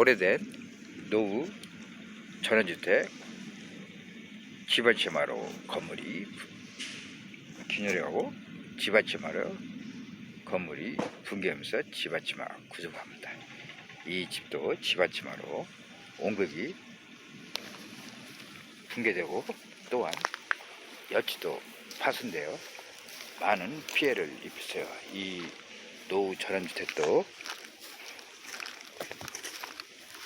오래된 노후 전원주택 집안치마로 건물이 균열해가고 집안치마로 건물이 붕괴하면서 집안치마 구조합니다. 이 집도 집안치마로 온극이 붕괴되고 또한 여치도 파손되어 많은 피해를 입혔어요. 이 노후 전원주택도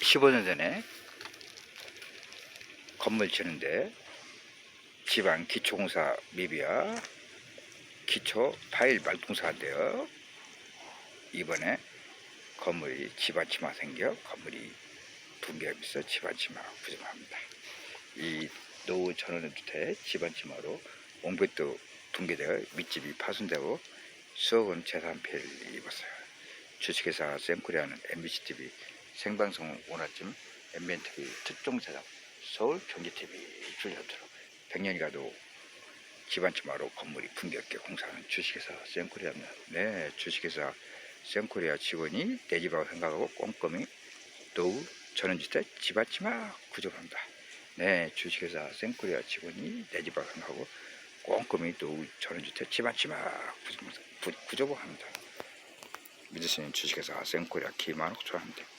15년 전에 건물 치는데 지방 기초공사 미비와 기초 파일 말동사인데요. 이번에 건물이 집안치마 생겨 건물이 붕괴하면서 집안치마 구성합니다. 이 노후 전원주택 집안치마로 옹백도 붕괴되어 밑집이 파손되고 수억 원 재산 피해를 입었어요. 주식회사 샘코리아는 MBCTV 생방송 원화점 MBNTV 특종제작 서울 경제TV 줄여도록 100년이 가도 집안치마로 건물이 붕괴없게 공사하는 주식회사 샘코리아입니다. 네, 주식회사 샘코리아 직원이 내 집하고 생각하고 꼼꼼히 노후 전원주택 집안치마 구조합니다. 네, 주식회사 샘코리아 직원이 내 집하고 생각하고 꼼꼼히 노후 전원주택 집안치마 구조합니다. 믿으시는 주식회사 샘코리아 기만 호초합니다.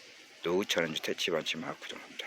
노후 전원주택 집안치마 구조합니다.